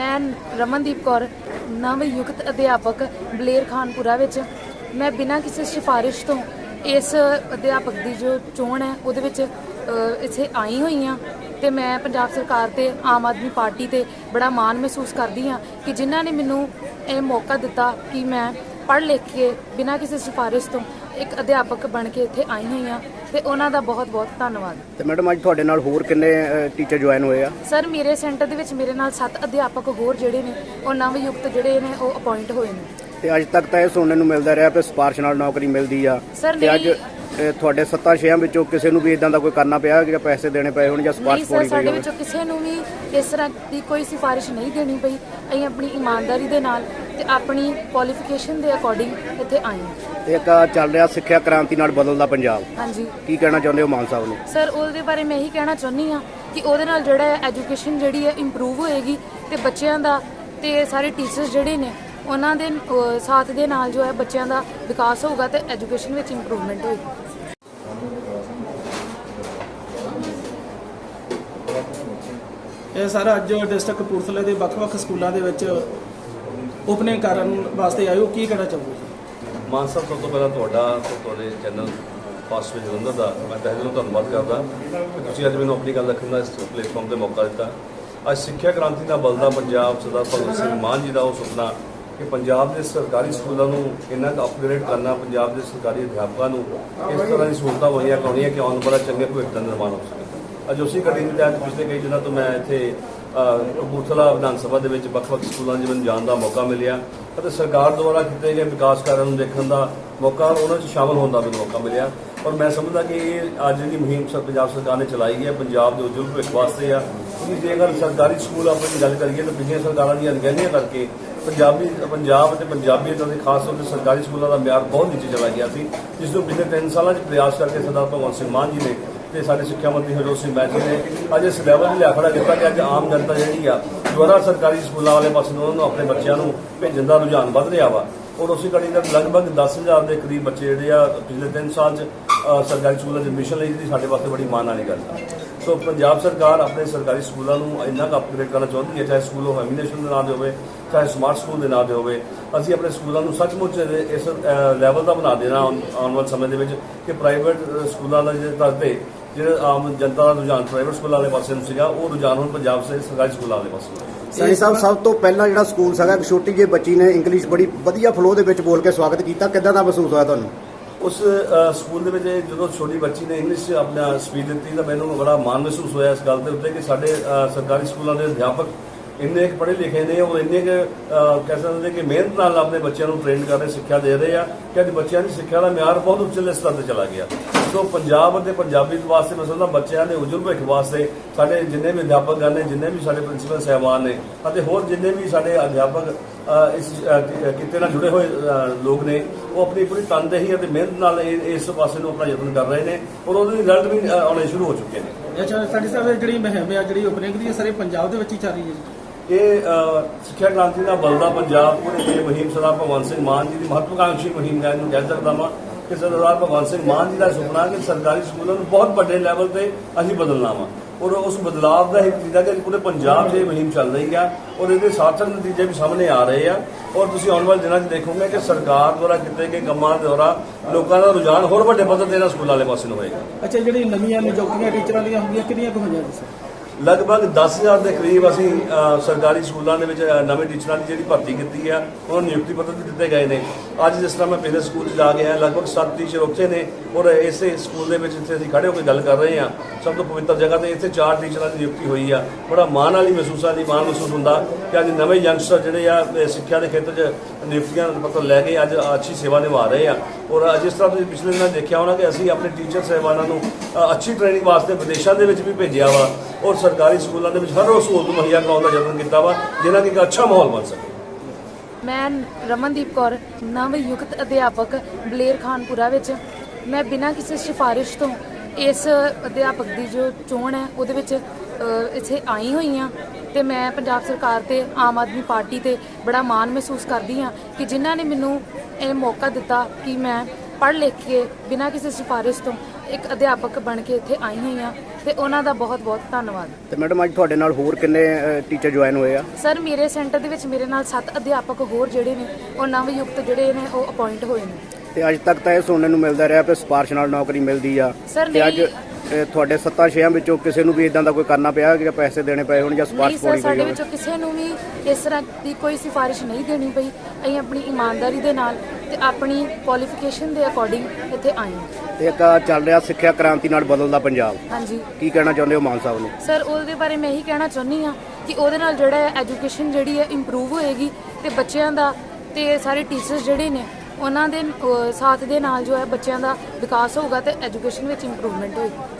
ਮੈਂ ਰਮਨਦੀਪ ਕੌਰ ਨਵਯੁਕਤ ਅਧਿਆਪਕ ਬਲੇਰ ਖਾਨਪੁਰਾ ਵਿੱਚ। ਮੈਂ ਬਿਨਾਂ ਕਿਸੇ ਸਿਫਾਰਿਸ਼ ਤੋਂ ਇਸ ਅਧਿਆਪਕ ਦੀ ਜੋ ਚੋਣ ਹੈ, ਉਹਦੇ ਵਿੱਚ ਇੱਥੇ ਆਈ ਹੋਈ ਹਾਂ ਤੇ ਮੈਂ ਪੰਜਾਬ ਸਰਕਾਰ ਤੇ, ਆਮ ਆਦਮੀ ਪਾਰਟੀ ਤੇ ਬੜਾ ਮਾਣ ਮਹਿਸੂਸ ਕਰਦੀ ਹਾਂ ਕਿ ਜਿਨ੍ਹਾਂ ਨੇ ਮੈਨੂੰ ਇਹ ਮੌਕਾ ਦਿੱਤਾ ਕਿ ਮੈਂ ਪੜ੍ਹ ਲਿਖ ਕੇ ਬਿਨਾਂ ਕਿਸੇ ਸਿਫਾਰਿਸ਼ ਤੋਂ ਇੱਕ ਅਧਿਆਪਕ ਬਣ ਕੇ ਇੱਥੇ ਆਈ ਹੋਈ ਹਾਂ ਤੇ ਉਹਨਾਂ ਦਾ ਬਹੁਤ ਬਹੁਤ ਧੰਨਵਾਦ। ਤੇ ਮੈਡਮ ਅੱਜ ਤੁਹਾਡੇ ਨਾਲ ਹੋਰ ਕਿੰਨੇ ਟੀਚਰ ਜੁਆਇਨ ਹੋਏ ਆ? ਸਰ ਮੇਰੇ ਸੈਂਟਰ ਦੇ ਵਿੱਚ ਮੇਰੇ ਨਾਲ 7 ਅਧਿਆਪਕ ਹੋਰ ਜਿਹੜੇ ਨੇ ਉਹ ਨਵਯੁਕਤ ਜਿਹੜੇ ਨੇ ਉਹ ਅਪਾਇੰਟ ਹੋਏ ਨੇ। ਤੇ ਅੱਜ ਤੱਕ ਤਾਂ ਇਹ ਸੁਣਨ ਨੂੰ ਮਿਲਦਾ ਰਿਹਾ ਕਿ ਸਿਫਾਰਿਸ਼ ਨਾਲ ਨੌਕਰੀ ਮਿਲਦੀ ਆ। ਤੇ ਅੱਜ ਅ, ਤੁਹਾਡੇ ਸੱਤਾ ਛੇਆਂ ਵਿੱਚੋਂ ਕਿਸੇ ਨੂੰ ਵੀ ਇਦਾਂ ਦਾ ਕੋਈ ਕਰਨਾ ਪਿਆ ਕਿ ਪੈਸੇ ਦੇਣੇ ਪਏ ਹੋਣ ਜਾਂ ਨਹੀਂ ਸਿਫਾਰਿਸ਼ ਸਰ ਪਾਉਣੀ ਪਈ ਸਾਡੇ ਹੋਵੇ? ਵਿੱਚੋਂ ਕਿਸੇ ਨੂੰ ਵੀ ਇਸ ਤਰ੍ਹਾਂ ਦੀ ਕੋਈ ਸਿਫਾਰਿਸ਼ ਨਹੀਂ ਦੇਣੀ ਪਈ। ਅਸੀਂ ਆਪਣੀ ਇਮਾਨਦਾਰੀ ਦੇ ਨਾਲ ਤੇ ਆਪਣੀ ਕੁਆਲੀਫਿਕੇਸ਼ਨ ਦੇ ਅਕੋਰਡਿੰਗ ਇੱਥੇ ਆਏ ਹਾਂ। ਤੇ ਇੱਕ ਚੱਲ ਰਿਹਾ ਸਿੱਖਿਆ ਕ੍ਰਾਂਤੀ ਨਾਲ ਬਦਲਦਾ ਪੰਜਾਬ। ਹਾਂਜੀ। ਕੀ ਕਹਿਣਾ ਚਾਹੁੰਦੇ ਹੋ ਮਾਨ ਸਾਹਿਬ ਨੂੰ? ਸਰ ਉਹਦੇ ਬਾਰੇ ਮੈਂ ਇਹੀ ਕਹਿਣਾ ਚਾਹੁੰਦੀ ਹਾਂ ਕਿ ਉਹਦੇ ਨਾਲ ਜਿਹੜਾ ਹੈ ਐਜੂਕੇਸ਼ਨ ਜਿਹੜੀ ਹੈ ਇੰਪਰੂਵ ਹੋਏਗੀ ਤੇ ਬੱਚਿਆਂ ਦਾ ਤੇ ਸਾਰੇ ਟੀਚਰਸ ਜਿਹੜੇ ਨੇ ਉਹਨਾਂ ਦੇ ਅਹ, ਸਾਥ ਦੇ ਨਾਲ ਜੋ ਹੈ ਬੱਚਿਆਂ ਦਾ ਵਿਕਾਸ ਹੋਊਗਾ ਤੇ ਐਜੂਕੇਸ਼ਨ ਵਿੱਚ ਇੰਪਰੂਵਮੈਂਟ ਹੋਏਗੀ। ਇਹ ਸਾਰਾ ਅੱਜ ਡਿਸਟ੍ਰਿਕਟ ਕਪੂਰਥਲੇ ਦੇ ਵੱਖ-ਵੱਖ ਸਕੂਲਾਂ ਦੇ ਵਿੱਚ ਓਪਨਿੰਗ ਕਰਨ ਵਾਸਤੇ ਆਇਓ, ਕੀ ਕਹਿਣਾ ਚਾਹੋਗੇ? ਮਾਨ ਸਾਹਿਬ, ਸਭ ਤੋਂ ਪਹਿਲਾਂ ਤੁਹਾਡਾ ਤੇ ਤੁਹਾਡੇ ਚੈਨਲ ਫਾਸਟ ਜਲੰਧਰ ਦਾ ਮੈਂ ਤਹਿ ਦਿਲੋਂ ਧੰਨਵਾਦ ਕਰਦਾ। ਕਿ ਤੁਸੀਂ ਅੱਜ ਮੈਨੂੰ ਆਪਣੀ ਗੱਲ ਰੱਖਣ ਦਾ ਇਸ ਪਲੇਟਫਾਰਮ ਤੇ ਮੌਕਾ ਦਿੱਤਾ। ਅੱਜ ਸਿੱਖਿਆ ਕ੍ਰਾਂਤੀ ਦਾ ਬਲਦਾ ਪੰਜਾਬ ਸਰਦਾਰ ਭਗਤ ਸਿੰਘ ਮਾਨ ਜੀ ਦਾ ਉਹ ਸੁਪਨਾ ਕਿ ਪੰਜਾਬ ਦੇ ਸਰਕਾਰੀ ਸਕੂਲਾਂ ਨੂੰ ਇੰਨਾ ਕੁ ਅਪਗ੍ਰੇਡ ਕਰਨਾ, ਪੰਜਾਬ ਦੇ ਸਰਕਾਰੀ ਅਧਿਆਪਕਾਂ ਨੂੰ ਇਸ ਤਰ੍ਹਾਂ ਦੀ ਸਹੂਲਤਾਂ ਮੁਹੱਈਆ ਕਰਾਉਣੀਆਂ ਕਿ ਆਉਣ ਵਾਲਾ ਚੰਗੇ ਭਵਿੱਖ ਦਾ ਨਿਰਮਾਣ ਹੋ ਸਕੇ। ਅੱਜ ਉਸੇ ਕੜੀ ਦੇ ਤਹਿਤ ਪਿਛਲੇ ਕਈ ਦਿਨਾਂ ਤੋਂ ਮੈਂ ਇੱਥੇ ਕਪੂਰਥਲਾ ਵਿਧਾਨ ਸਭਾ ਦੇ ਵਿੱਚ ਵੱਖ-ਵੱਖ ਸਕੂਲਾਂ 'ਚ ਮੈਨੂੰ ਜਾਣ ਦਾ ਮੌਕਾ ਮਿਲਿਆ ਅਤੇ ਸਰਕਾਰ ਦੁਆਰਾ ਕੀਤੇ ਗਏ ਵਿਕਾਸ ਕਾਰਜਾਂ ਨੂੰ ਦੇਖਣ ਦਾ ਮੌਕਾ ਉਹਨਾਂ 'ਚ ਸ਼ਾਮਲ ਹੋਣ ਦਾ ਮੈਨੂੰ ਮੌਕਾ ਮਿਲਿਆ। ਔਰ ਮੈਂ ਸਮਝਦਾ ਕਿ ਇਹ ਅੱਜ ਦੀ ਮੁਹਿੰਮ ਸਰ, ਪੰਜਾਬ ਸਰਕਾਰ ਨੇ ਚਲਾਈ ਹੈ, ਪੰਜਾਬ ਦੇ ਉਜਵਲ ਭਵਿੱਖ ਵਾਸਤੇ ਆ। ਕਿਉਂਕਿ ਜੇਕਰ ਸਰਕਾਰੀ ਸਕੂਲ ਆਪਾਂ ਦੀ ਗੱਲ ਕਰੀਏ ਤਾਂ ਪਿਛਲੀਆਂ ਸਰਕਾਰਾਂ ਦੀਆਂ ਅਣਗਹਿਲੀਆਂ ਕਰਕੇ ਪੰਜਾਬੀ, ਪੰਜਾਬ ਅਤੇ ਪੰਜਾਬੀਅਤ ਦੇ ਖਾਸ ਤੌਰ ਤੇ ਸਰਕਾਰੀ ਸਕੂਲਾਂ ਦਾ ਮਿਆਰ ਬਹੁਤ ਨੀਚੇ ਚਲਾ ਗਿਆ ਸੀ, ਜਿਸ ਨੂੰ ਪਿਛਲੇ 3 ਸਾਲਾਂ 'ਚ ਪ੍ਰਯਾਸ ਕਰਕੇ ਸਰਦਾਰ ਭਗਵੰਤ ਸਿੰਘ ਮਾਨ ਜੀ ਨੇ ਤੇ ਸਾਡੇ ਸਿੱਖਿਆ ਮੰਤਰੀ ਹਰਜੋਤ ਸਿੰਘ ਬੈਂਸ ਨੇ ਅੱਜ ਇਸ ਲੈਵਲ ਤੇ ਲਿਆ ਖੜਾ ਕੀਤਾ ਕਿ ਅੱਜ ਆਮ ਜਨਤਾ ਜਿਹੜੀ ਆ, ਦੁਆਰਾ ਸਰਕਾਰੀ ਸਕੂਲਾਂ ਵਾਲੇ ਪਾਸੇ ਨੂੰ ਉਹਨਾਂ ਨੂੰ ਆਪਣੇ ਬੱਚਿਆਂ ਨੂੰ ਭੇਜਣ ਦਾ ਰੁਝਾਨ ਵੱਧ ਰਿਹਾ ਵਾ। ਔਰ ਉਸੇ ਕੜੀ ਦਾ ਲਗਭਗ 10000 ਦੇ ਕਰੀਬ ਬੱਚੇ ਜਿਹੜੇ ਆ, ਪਿਛਲੇ 3 ਸਾਲ 'ਚ ਸਰਕਾਰੀ ਸਕੂਲਾਂ 'ਚ ਐਡਮਿਸ਼ਨ ਲਈ ਜਿਹੜੀ ਸਾਡੇ ਵਾਸਤੇ ਬੜੀ ਮਾਣ ਵਾਲੀ ਗੱਲ ਆ। ਸੋ ਪੰਜਾਬ ਸਰਕਾਰ ਆਪਣੇ ਸਰਕਾਰੀ ਸਕੂਲਾਂ ਨੂੰ ਇੰਨਾ ਕੁ ਅਪਗ੍ਰੇਡ ਕਰਨਾ ਚਾਹੁੰਦੀ ਹੈ, ਚਾਹੇ ਸਕੂਲ ਉਹ ਐਮੀਨੇਸ਼ਨ ਦੇ ਨਾਂ ਦੇ ਹੋਵੇ, ਚਾਹੇ ਸਮਾਰਟ ਸਕੂਲ ਦੇ ਨਾਂ ਦੇ ਹੋਵੇ, ਅਸੀਂ ਆਪਣੇ ਸਕੂਲਾਂ ਨੂੰ ਸੱਚਮੁੱਚ ਇਸ ਲੈਵਲ ਦਾ ਬਣਾ ਦੇਣਾ ਆਉਣ ਆਉਣ ਵਾਲੇ ਸਮੇਂ ਦੇ ਵਿੱਚ ਕਿ ਪ੍ਰਾਈਵੇਟ ਸਕੂਲਾਂ ਦਾ ਜਿਹੜੇ ਤਰ ਜਿਹੜੇ ਆਮ ਜਨਤਾ ਦਾ ਰੁਝਾਨ ਪ੍ਰਾਈਵੇਟ ਸਕੂਲਾਂ ਵਾਲੇ ਪਾਸੇ ਨੂੰ ਸੀਗਾ ਉਹ ਰੁਝਾਨ ਹੁਣ ਪੰਜਾਬ ਸੇ ਸਰਕਾਰੀ ਸਕੂਲਾਂ ਵਾਲੇ ਪਾਸੇ ਹੈ। ਸਾਈਂ ਸਾਹਿਬ ਸਭ ਤੋਂ ਪਹਿਲਾਂ ਜਿਹੜਾ ਸਕੂਲ ਸੀਗਾ ਇੱਕ ਛੋਟੀ ਜਿਹੀ ਬੱਚੀ ਨੇ ਇੰਗਲਿਸ਼ ਬੜੀ ਵਧੀਆ ਫਲੋ ਦੇ ਵਿੱਚ ਬੋਲ ਕੇ ਸਵਾਗਤ ਕੀਤਾ ਕਿੱਦਾਂ ਦਾ ਮਹਿਸੂਸ ਹੋਇਆ ਤੁਹਾਨੂੰ ਉਸ ਸਕੂਲ ਦੇ ਵਿੱਚ ਜਦੋਂ ਛੋਟੀ ਬੱਚੀ ਨੇ ਇੰਗਲਿਸ਼ ਆਪਣਾ ਸਪੀਚ ਦਿੱਤੀ ਤਾਂ ਮੈਨੂੰ ਬੜਾ ਮਾਣ ਮਹਿਸੂਸ ਹੋਇਆ ਇਸ ਗੱਲ ਦੇ ਉੱਤੇ ਕਿ ਸਾਡੇ ਸਰਕਾਰੀ ਸਕੂਲਾਂ ਦੇ ਅਧਿਆਪਕ ਇੰਨੇ ਕੁ ਪੜ੍ਹੇ ਲਿਖੇ ਨੇ ਉਹ ਇੰਨੇ ਕੁ ਕਹਿ ਸਕਦੇ ਨੇ ਕਿ ਮਿਹਨਤ ਨਾਲ ਆਪਣੇ ਬੱਚਿਆਂ ਨੂੰ ਟ੍ਰੇਨ ਕਰ ਰਹੇ ਸਿੱਖਿਆ ਦੇ ਰਹੇ ਆ ਕਿ ਅੱਜ ਬੱਚਿਆਂ ਦੀ ਸਿੱਖਿਆ ਦਾ ਮਿਆਰ ਬਹੁਤ ਉੱਚੇ ਸਤਰ ਤੇ ਚਲਾ ਗਿਆ। ਸੋ ਪੰਜਾਬ ਅਤੇ ਪੰਜਾਬੀ ਵਾਸਤੇ ਮੈਂ ਸਮਝਦਾ ਬੱਚਿਆਂ ਦੇ ਉਜਵਲ ਭਵਿੱਖ ਵਾਸਤੇ ਸਾਡੇ ਜਿੰਨੇ ਵੀ ਅਧਿਆਪਕ ਨੇ ਜਿੰਨੇ ਵੀ ਸਾਡੇ ਪ੍ਰਿੰਸੀਪਲ ਸਹਿਬਾਨ ਨੇ ਅਤੇ ਹੋਰ ਜਿੰਨੇ ਵੀ ਸਾਡੇ ਅਧਿਆਪਕ ਇਸ ਅ, ਕਿੱਤੇ ਨਾਲ ਜੁੜੇ ਹੋਏ ਲੋਕ ਨੇ ਉਹ ਆਪਣੀ ਪੂਰੀ ਤਨਦੇਹੀ ਅਤੇ ਮਿਹਨਤ ਨਾਲ ਇਸ ਪਾਸੇ ਨੂੰ ਆਪਣਾ ਯਤਨ ਕਰ ਰਹੇ ਨੇ ਔਰ ਉਹਦੇ ਰਿਜ਼ਲਟ ਵੀ ਆਉਣੇ ਸ਼ੁਰੂ ਹੋ ਚੁੱਕੇ ਨੇ। ਅੱਛਾ ਸਾਡੀ ਸਾਹਿਬ ਜਿਹੜੀ ਮੁਹਿੰਮ ਆ ਜਿਹੜੀ ਓਪਨਿੰਗ ਦੀ ਸਾਰੇ ਪੰਜਾਬ ਦੇ ਵਿੱਚ ਹੀ ਚੱਲ ਰਹੀ ਹੈ ਜੀ। ਇਹ ਸਿੱਖਿਆ ਕ੍ਰਾਂਤੀ ਦਾ ਬਲਦਾ ਪੰਜਾਬ ਪੂਰੇ ਇਹ ਮੁਹਿੰਮ ਸਰਦਾਰ ਭਗਵੰਤ ਸਿੰਘ ਮਾਨ ਜੀ ਦੀ ਮਹੱਤਵਾਕਾਂਖੀ ਮੁਹਿੰਮ ਹੈ ਇਹਨੂੰ ਕਹਿ ਸਕਦਾ ਮੈਂ ਕਿ ਸਰਦਾਰ ਭਗਵੰਤ ਸਿੰਘ ਮਾਨ ਜੀ ਦਾ ਸੁਪਨਾ ਕਿ ਸਰਕਾਰੀ ਸਕੂਲਾਂ ਨੂੰ ਬਹੁਤ ਵੱਡੇ ਲੈਵਲ ਤੇ ਅਸੀਂ ਬਦਲਣਾ ਵਾ। ਔਰ ਉਸ ਬਦਲਾਵ ਦਾ ਇੱਕ ਨਤੀਜਾ ਕਿ ਪੂਰੇ ਪੰਜਾਬ 'ਚ ਇਹ ਮੁਹਿੰਮ ਚੱਲ ਰਹੀ ਆ ਔਰ ਇਹਦੇ ਸਾਰਥਕ ਨਤੀਜੇ ਵੀ ਸਾਹਮਣੇ ਆ ਰਹੇ ਆ। ਔਰ ਤੁਸੀਂ ਆਉਣ ਵਾਲੇ ਦਿਨਾਂ 'ਚ ਦੇਖੋਗੇ ਕਿ ਸਰਕਾਰ ਦੁਆਰਾ ਕੀਤੇ ਗਏ ਕੰਮਾਂ ਦੁਆਰਾ ਲੋਕਾਂ ਦਾ ਰੁਝਾਨ ਹੋਰ ਵੱਡੇ ਪੱਧਰ ਤੇ ਇਹਨਾਂ ਸਕੂਲਾਂ ਵਾਲੇ ਪਾਸੇ ਨੂੰ ਹੋਏਗਾ। ਅੱਛਾ, ਜਿਹੜੀ ਨਵੀਆਂ ਨਿਯੁਕਤੀਆਂ ਟੀਚਰਾਂ ਦੀਆਂ ਹੁੰਦੀਆਂ, ਕਿੰਨੀਆਂ ਕੁ ਹੋਈਆਂ ਜੀ, ਸਰ? ਲਗਭਗ 10000 ਦੇ ਕਰੀਬ ਅਸੀਂ ਸਰਕਾਰੀ ਸਕੂਲਾਂ ਦੇ ਵਿੱਚ ਨਵੇਂ ਟੀਚਰਾਂ ਦੀ ਜਿਹੜੀ ਭਰਤੀ ਕੀਤੀ ਆ ਉਹਨਾਂ ਨੂੰ ਨਿਯੁਕਤੀ ਪੱਤਰ ਦਿੱਤੇ ਗਏ ਨੇ। ਅੱਜ ਜਿਸ ਤਰ੍ਹਾਂ ਮੈਂ ਪਹਿਲੇ ਸਕੂਲ 'ਚ ਜਾ ਕੇ ਆਇਆ, ਲਗਭਗ 7 ਟੀਚਰ ਉੱਥੇ ਨੇ, ਔਰ ਇਸੇ ਸਕੂਲ ਦੇ ਵਿੱਚ ਜਿੱਥੇ ਅਸੀਂ ਖੜੇ ਹੋ ਕੇ ਗੱਲ ਕਰ ਰਹੇ ਹਾਂ, ਸਭ ਤੋਂ ਪਵਿੱਤਰ ਜਗ੍ਹਾ ਤੇ ਇੱਥੇ ਚਾਰ ਟੀਚਰਾਂ ਦੀ ਨਿਯੁਕਤੀ ਹੋਈ ਆ। ਬੜਾ ਮਾਣ ਵਾਲੀ ਮਹਿਸੂਸ ਆ ਦੀ ਮਾਣ ਮਹਿਸੂਸ ਹੁੰਦਾ ਕਿ ਅੱਜ ਨਵੇਂ ਯੰਗਸਟਰ ਜਿਹੜੇ ਆ ਸਿੱਖਿਆ ਦੇ ਖੇਤਰ 'ਚ ਨਿਯੁਕਤੀਆਂ ਪੱਤਰ ਲੈ ਕੇ ਅੱਜ ਅੱਛੀ ਸੇਵਾ ਨਿਭਾ ਰਹੇ ਆ। ਔਰ ਜਿਸ ਤਰ੍ਹਾਂ ਤੁਸੀਂ ਪਿਛਲੇ ਦਿਨਾਂ ਦੇਖਿਆ ਹੋਣਾ ਕਿ ਅਸੀਂ ਆਪਣੇ ਟੀਚਰ ਸਹਿਬਾਨਾਂ ਨੂੰ ਅੱਛੀ ਟ੍ਰੇਨਿੰਗ ਵਾਸਤੇ ਵਿਦੇਸ਼ਾਂ ਦੇ ਵਿੱਚ ਵੀ ਭੇਜਿਆ ਵਾ। ਔਰ ਸਰਕਾਰੀ ਸਕੂਲਾਂ ਦੇ ਵਿੱਚ ਹਰ ਰੋਜ਼ ਸਹੂਲਤ ਮੁਹੱਈਆ ਕਰਾਉਣ ਦਾ ਯਤਨ ਕੀਤਾ ਵਾ ਜਿਹਨਾਂ ਕਿ ਇੱਕ ਅੱਛਾ ਮਾਹੌਲ ਬਣ ਸਕੇ। ਮੈਂ ਰਮਨਦੀਪ ਕੌਰ, ਨਵ ਯੁਕਤ ਅਧਿਆਪਕ ਬਲੇਰ ਖਾਨਪੁਰਾ ਵਿੱਚ। ਮੈਂ ਬਿਨਾਂ ਕਿਸੇ ਸਿਫਾਰਿਸ਼ ਤੋਂ ਇਸ ਅਧਿਆਪਕ ਦੀ ਜੋ ਚੋਣ ਹੈ, ਉਹਦੇ ਵਿੱਚ ਇੱਥੇ ਆਈ ਹੋਈ ਹਾਂ ਤੇ ਮੈਂ ਪੰਜਾਬ ਸਰਕਾਰ ਤੇ, ਆਮ ਆਦਮੀ ਪਾਰਟੀ ਤੇ ਬੜਾ ਮਾਣ ਮਹਿਸੂਸ ਕਰਦੀ ਹਾਂ ਕਿ ਜਿਨ੍ਹਾਂ ਨੇ ਮੈਨੂੰ ਇਹ ਮੌਕਾ ਦਿੱਤਾ ਕਿ ਮੈਂ ਪੜ੍ਹ ਲਿਖ ਕੇ ਬਿਨਾਂ ਕਿਸੇ ਸਿਫਾਰਿਸ਼ ਤੋਂ ਇੱਕ ਅਧਿਆਪਕ ਬਣ ਕੇ ਇੱਥੇ ਆਈ ਹੋਈ ਹਾਂ। ਤੇ ਉਹਨਾਂ ਦਾ ਬਹੁਤ ਬਹੁਤ ਧੰਨਵਾਦ। ਤੇ ਮੈਡਮ ਅੱਜ ਤੁਹਾਡੇ ਨਾਲ ਹੋਰ ਕਿੰਨੇ ਟੀਚਰ ਜੁਆਇਨ ਹੋਏ ਆ? ਸਰ ਮੇਰੇ ਸੈਂਟਰ ਦੇ ਵਿੱਚ ਮੇਰੇ ਨਾਲ 7 ਅਧਿਆਪਕ ਹੋਰ ਜਿਹੜੇ ਨੇ ਉਹ ਨਵਯੁਕਤ ਜਿਹੜੇ ਨੇ ਉਹ ਅਪਾਇੰਟ ਹੋਏ ਨੇ। ਤੇ ਅੱਜ ਤੱਕ ਤਾਂ ਇਹ ਸੁਣਨ ਨੂੰ ਮਿਲਦਾ ਰਿਹਾ ਕਿ ਸਿਫਾਰਿਸ਼ ਨਾਲ ਨੌਕਰੀ ਮਿਲਦੀ ਆ। ਤੇ ਅੱਜ ਤੁਹਾਡੇ ਸੱਤਾ ਛੇਆਂ ਵਿੱਚੋਂ ਕਿਸੇ ਨੂੰ ਵੀ ਇਦਾਂ ਦਾ ਕੋਈ ਕਰਨਾ ਪਿਆ ਕਿ ਪੈਸੇ ਦੇਣੇ ਪਏ ਹੋਣ ਜਾਂ ਪਾਉਣੀ ਪਈ ਸਾਡੇ ਵਿੱਚੋਂ ਕਿਸੇ ਨੂੰ ਵੀ ਇਸ ਤਰ੍ਹਾਂ ਦੀ ਕੋਈ ਸਿਫਾਰਿਸ਼ ਨਹੀਂ ਦੇਣੀ ਪਈ। ਅਸੀਂ ਆਪਣੀ ਇਮਾਨਦਾਰੀ ਦੇ ਨਾਲ ਤੇ ਆਪਣੀ ਕੁਆਲੀਫਿਕੇਸ਼ਨ ਦੇ ਅਕੋਰਡਿੰਗ ਇੱਥੇ ਆਏ ਹਾਂ। ਤੇ ਇੱਕ ਚੱਲ ਰਿਹਾ ਸਿੱਖਿਆ ਕ੍ਰਾਂਤੀ ਨਾਲ ਬਦਲਦਾ ਪੰਜਾਬ। ਹਾਂਜੀ। ਕੀ ਕਹਿਣਾ ਚਾਹੁੰਦੇ ਹੋ ਮਾਨ ਸਾਹਿਬ ਨੂੰ? ਸਰ ਉਹਦੇ ਬਾਰੇ ਮੈਂ ਇਹੀ ਕਹਿਣਾ ਚਾਹੁੰਦੀ ਆ ਕਿ ਉਹਦੇ ਨਾਲ ਜਿਹੜਾ ਹੈ ਐਜੂਕੇਸ਼ਨ ਜਿਹੜੀ ਹੈ ਇੰਪਰੂਵ ਹੋਏਗੀ ਤੇ ਬੱਚਿਆਂ ਦਾ ਤੇ ਸਾਰੇ ਟੀਚਰਸ ਜਿਹੜੇ ਨੇ ਉਹਨਾਂ ਦੇ ਅਹ, ਸਾਥ ਦੇ ਨਾਲ ਜੋ ਹੈ ਬੱਚਿਆਂ ਦਾ ਵਿਕਾਸ ਹੋਊਗਾ ਤੇ ਐਜੂਕੇਸ਼ਨ ਵਿੱਚ ਇੰਪਰੂਵਮੈਂਟ ਹੋਏਗੀ।